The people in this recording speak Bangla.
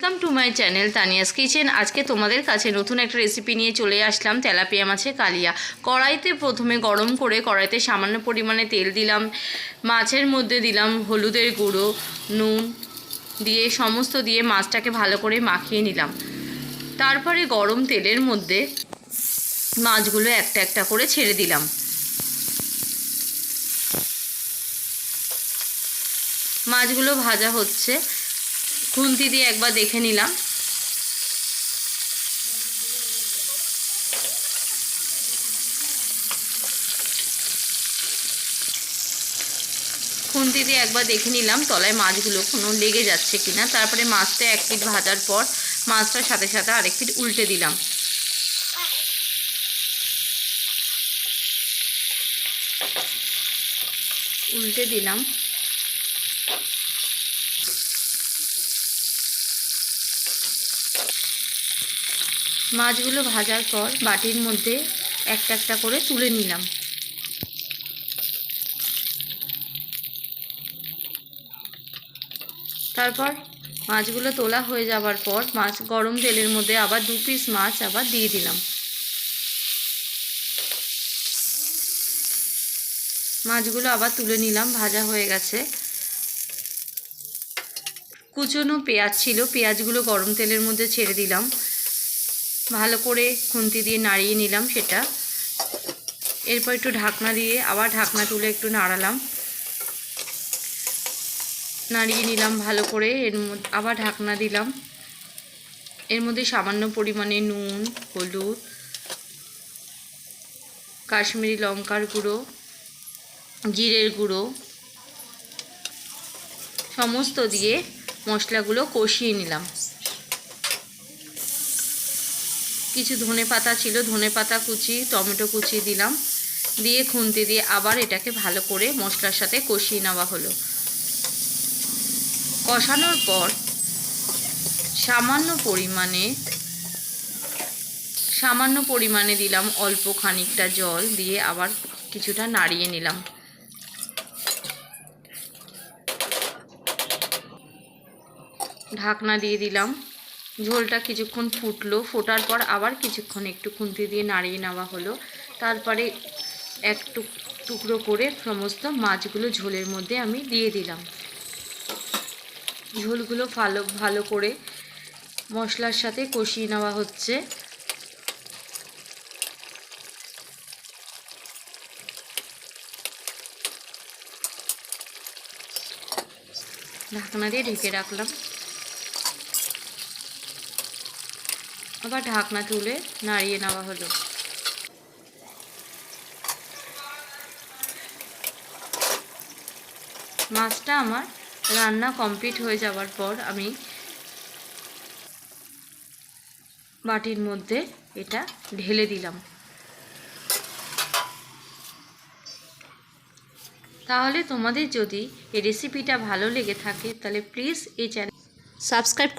Welcome to my channel Tania's kitchen আজকে তোমাদের কাছে নতুন একটা রেসিপি নিয়ে চলে আসলাম, তেলাপিয়া মাছের কালিয়া। কড়াইতে প্রথমে গরম করে কড়াইতে সামান্য পরিমাণে তেল দিলাম, মাছের মধ্যে দিলাম হলুদের গুঁড়ো, নুন দিয়ে সমস্ত দিয়ে মাছটাকে ভালো করে মাখিয়ে নিলাম। তারপরে গরম তেলের মধ্যে মাছগুলো একটা একটা করে ছেড়ে দিলাম। মাছগুলো ভাজা হচ্ছে। খুন্তি দিয়ে একবার দেখে নিলাম। খুন্তি দিয়ে একবার দেখে নিলাম তলায় মাছগুলো কোনো লেগে যাচ্ছে কিনা। তারপরে মাছটা এক পিঠ ভাজার পর মাছটার সাথে সাথে আরেক পিঠ উল্টে দিলাম। উল্টে দিলাম। মাছগুলো ভাজার পর বাটির মধ্যে একটা একটা করে তুলে নিলাম। তারপর মাছগুলো তোলা হয়ে যাওয়ার পর মাছ গরম তেলের মধ্যে আবার দু পিস মাছ আবার দিয়ে দিলাম। মাছগুলো আবার তুলে নিলাম, ভাজা হয়ে গেছে। কুচনো পেঁয়াজ ছিল, পেঁয়াজগুলো গরম তেলের মধ্যে ছেড়ে দিলাম। ভালো করে খুন্তি দিয়ে নাড়িয়ে নিলাম সেটা। এরপর একটু ঢাকনা দিয়ে আবার ঢাকনা তুলে একটু নাড়ালাম। নাড়িয়ে নিলাম ভালো করে, এর মধ্যে আবার ঢাকনা দিলাম। এর মধ্যে সামান্য পরিমাণে নুন, হলুদ, কাশ্মীরি লঙ্কার গুঁড়ো, জিরের গুঁড়ো, সমস্ত দিয়ে মশলাগুলো কষিয়ে নিলাম। কিছু ধনে পাতা ছিল, ধনে পাতা কুচি, টমেটো কুচি দিলাম। দিয়ে খুন্তি দিয়ে আবার এটাকে ভালো করে মশলার সাথে কষিয়ে নেওয়া হলো। কষানোর পর সামান্য পরিমাণে সামান্য পরিমাণে দিলাম অল্প খানিকটা জল দিয়ে আবার কিছুটা নাড়িয়ে নিলাম। ঢাকনা দিয়ে দিলাম। ঝোলটা কিছুক্ষণ ফুটলো, ফোটার পর আবার কিছুক্ষণ একটু খুন্তি দিয়ে নাড়িয়ে নেওয়া হলো। তারপরে এক টুকরো করে সমস্ত মাছগুলো ঝোলের মধ্যে আমি দিয়ে দিলাম। ঝোলগুলো ভালো ভালো করে মশলার সাথে কষিয়ে নেওয়া হচ্ছে। ঢাকনা দিয়ে ঢেকে রাখলাম। আবার ঢাকনা তুলে নাড়িয়ে নেওয়া হলো। মাছটা আমার রান্না কমপ্লিট হয়ে যাওয়ার পর আমি বাটির মধ্যে এটা ঢেলে দিলাম। তাহলে তোমাদের যদি এই রেসিপিটা ভালো লেগে থাকে, তাহলে প্লিজ এই চ্যানেল সাবস্ক্রাইব